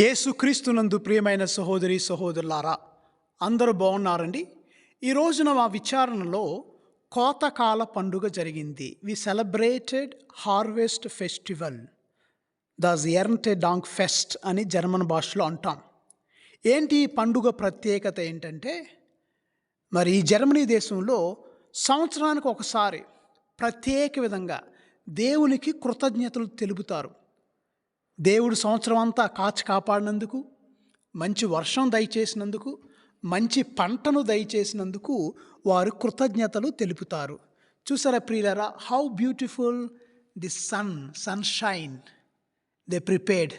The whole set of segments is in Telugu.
యేసుక్రీస్తునందు ప్రియమైన సహోదరి సహోదరులారా అందరూ బాగున్నారండి? ఈ రోజున మా విచారణలో కోతకాల పండుగ జరిగింది. We celebrated harvest festival the ఎర్న్టే డాంగ్ ఫెస్ట్ అని జర్మన్ భాషలో అంటాం. ఏంటి ఈ పండుగ ప్రత్యేకత ఏంటంటే మరి ఈ జర్మనీ దేశంలో సంవత్సరానికి ఒకసారి ప్రత్యేక విధంగా దేవునికి కృతజ్ఞతలు తెలుపుతారు. దేవుడు సంవత్సరం అంతా కాచి కాపాడినందుకు మంచి వర్షం దయచేసినందుకు మంచి పంటను దయచేసినందుకు వారు కృతజ్ఞతలు తెలుపుతారు. చూసారా ప్రియులరా how beautiful the sun sunshine they prepared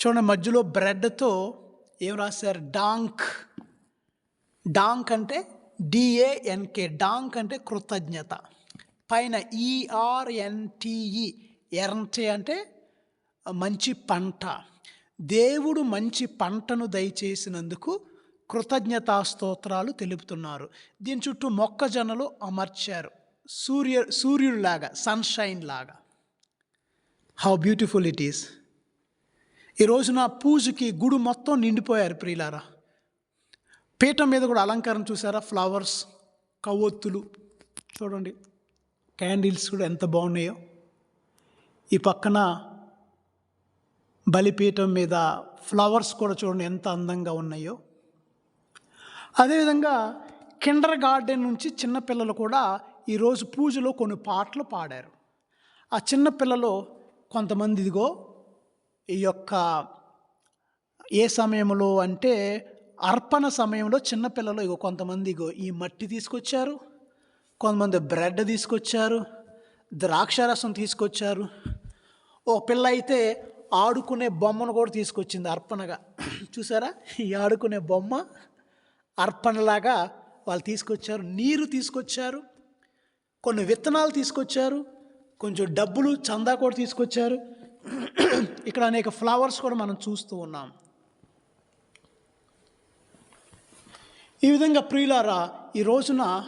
చూడండి మధ్యలో బ్రెడ్తో ఏం రాశారు? డాంక్. డాంక్ అంటే డిఏఎన్కే డాంక్ అంటే కృతజ్ఞత. పైన ఈఆర్ఎన్టీఈ ఎర్న్టే అంటే మంచి పంట. దేవుడు మంచి పంటను దయచేసినందుకు కృతజ్ఞతా స్తోత్రాలు తెలుపుతున్నారు. దీని చుట్టూ మొక్కజొన్నలు అమర్చారు. సూర్య సూర్యుడిలాగా సన్షైన్ లాగా హౌ బ్యూటిఫుల్ ఇట్ ఈస్ ఈ రోజున పూజకి గుడి మొత్తం నిండిపోయారు ప్రియులారా. పీఠం మీద కూడా అలంకారం చూసారా? ఫ్లవర్స్ కవ్వొత్తులు. చూడండి. క్యాండిల్స్ కూడా ఎంత బాగున్నాయో. ఈ పక్కన బలిపీఠం మీద ఫ్లవర్స్ కూడా చూడండి ఎంత అందంగా ఉన్నాయో. అదేవిధంగా కిండర్ గార్డెన్ నుంచి చిన్నపిల్లలు కూడా ఈరోజు పూజలో కొన్ని పాటలు పాడారు. ఆ చిన్నపిల్లలు కొంతమంది ఇదిగో ఈ యొక్క ఏ సమయంలో అంటే అర్పణ సమయంలో చిన్నపిల్లలు ఇగో కొంతమంది ఇగో ఈ మట్టి తీసుకొచ్చారు కొంతమంది బ్రెడ్ తీసుకొచ్చారు ద్రాక్షారసం తీసుకొచ్చారు. ఓ పిల్ల అయితే ఆడుకునే బొమ్మను కూడా తీసుకొచ్చింది అర్పణగా. చూసారా? ఈ ఆడుకునే బొమ్మ అర్పణలాగా వాళ్ళు తీసుకొచ్చారు. నీరు తీసుకొచ్చారు. కొన్ని విత్తనాలు తీసుకొచ్చారు. కొంచెం డబ్బులు చందా కూడా తీసుకొచ్చారు. ఇక్కడ అనేక ఫ్లవర్స్ కూడా మనం చూస్తూ ఉన్నాం. ఈ విధంగా ప్రియులారా ఈ రోజున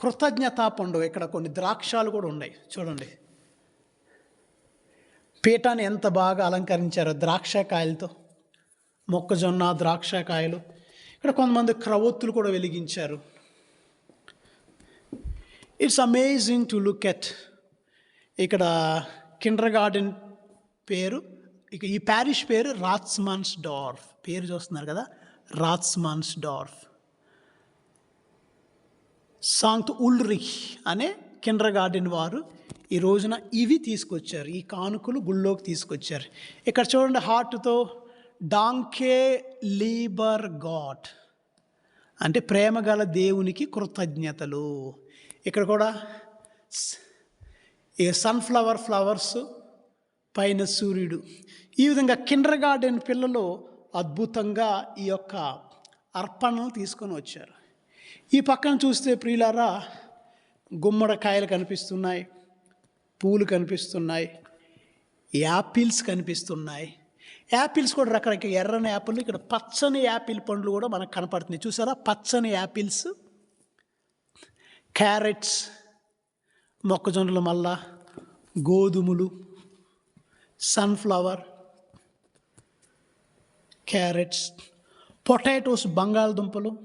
కృతజ్ఞతా పండుగ. ఇక్కడ కొన్ని ద్రాక్షాలు కూడా ఉన్నాయి. చూడండి. పీఠాన్ని ఎంత బాగా అలంకరించారో ద్రాక్షకాయలతో మొక్కజొన్న ద్రాక్షకాయలు. ఇక్కడ కొంతమంది క్రవొత్తులు కూడా వెలిగించారు. It's amazing to look at ఇక్కడ కిండర్ గార్డెన్ పేరు ఇక ఈ ప్యారిష్ పేరు రాత్స్మాన్స్ డార్ఫ్ పేరు చూస్తున్నారు కదా? రాత్స్మాన్స్ డార్ఫ్ సాంక్ట్ ఉల్రిహ్ అనే కిండర్ గార్డెన్ వారు ఈ రోజున ఇవి తీసుకొచ్చారు ఈ కానుకలు గుళ్ళోకి తీసుకొచ్చారు. ఇక్కడ చూడండి హార్ట్తో డాంకే లీబర్ గాడ్ అంటే ప్రేమ గల దేవునికి కృతజ్ఞతలు. ఇక్కడ కూడా ఈ సన్ఫ్లవర్ ఫ్లవర్స్ పైన సూర్యుడు. ఈ విధంగా కిండర్ గార్డెన్ పిల్లలు అద్భుతంగా ఈ యొక్క అర్పణలు తీసుకొని వచ్చారు. ఈ పక్కన చూస్తే ప్రియులారా గుమ్మడికాయలు కనిపిస్తున్నాయి. పూలు కనిపిస్తున్నాయి. యాపిల్స్ కనిపిస్తున్నాయి. యాపిల్స్ కూడా రకరకాల ఎర్రని యాపిల్ ఇక్కడ పచ్చని యాపిల్ పండ్లు కూడా మనకు కనపడుతున్నాయి. చూసారా? పచ్చని యాపిల్స్ క్యారెట్స్ మొక్కజొన్నలు మళ్ళా గోధుమలు సన్ఫ్లవర్ క్యారెట్స్ పొటాటోస్ బంగాళదుంపలు.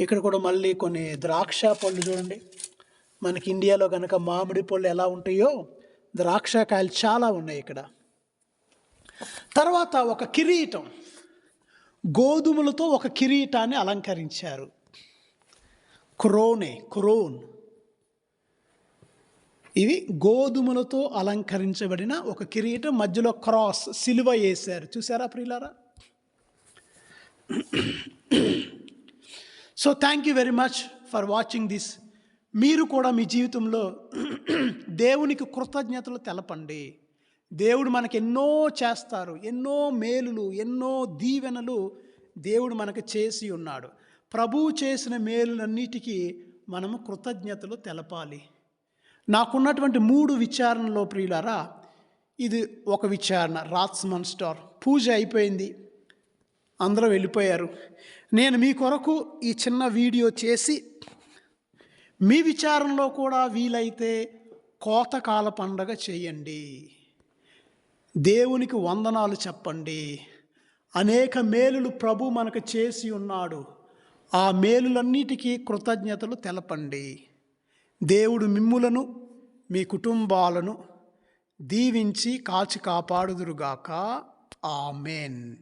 ఇక్కడ కూడా మళ్ళీ కొన్ని ద్రాక్ష పళ్ళు చూడండి. మనకి ఇండియాలో కనుక మామిడి పళ్ళు ఎలా ఉంటాయో ద్రాక్షకాయలు చాలా ఉన్నాయి ఇక్కడ. తర్వాత ఒక కిరీటం. గోధుమలతో ఒక కిరీటాన్ని అలంకరించారు. క్రోనే క్రోన్. ఇవి గోధుమలతో అలంకరించబడిన ఒక కిరీటం. మధ్యలో క్రాస్ సిలువ వేశారు. చూసారా ప్రియులారా? So thank you very much for watching this మీరు కూడా మీ జీవితంలో దేవునికి కృతజ్ఞతలు తెలపండి. దేవుడు మనకు ఎన్నో చేస్తారు ఎన్నో మేలులు ఎన్నో దీవెనలు దేవుడు మనకు చేసి ఉన్నాడు. ప్రభువు చేసిన మేలులన్నిటికీ మనము కృతజ్ఞతలు తెలపాలి. నాకున్నటువంటి మూడు విచారణలో ప్రియులారా ఇది ఒక విచారణ రాత్స్మన్ స్టార్. పూజ అయిపోయింది. అందరూ వెళ్ళిపోయారు. నేను మీ కొరకు ఈ చిన్న వీడియో చేసి మీ విచారంలో కూడా వీలైతే కోతకాల పండగ చేయండి. దేవునికి వందనాలు చెప్పండి. అనేక మేలులు ప్రభు మనకు చేసి ఉన్నాడు. ఆ మేలులన్నిటికీ కృతజ్ఞతలు తెలపండి. దేవుడు మిమ్ములను మీ కుటుంబాలను దీవించి కాచి కాపాడుదురుగాక. ఆమెన్.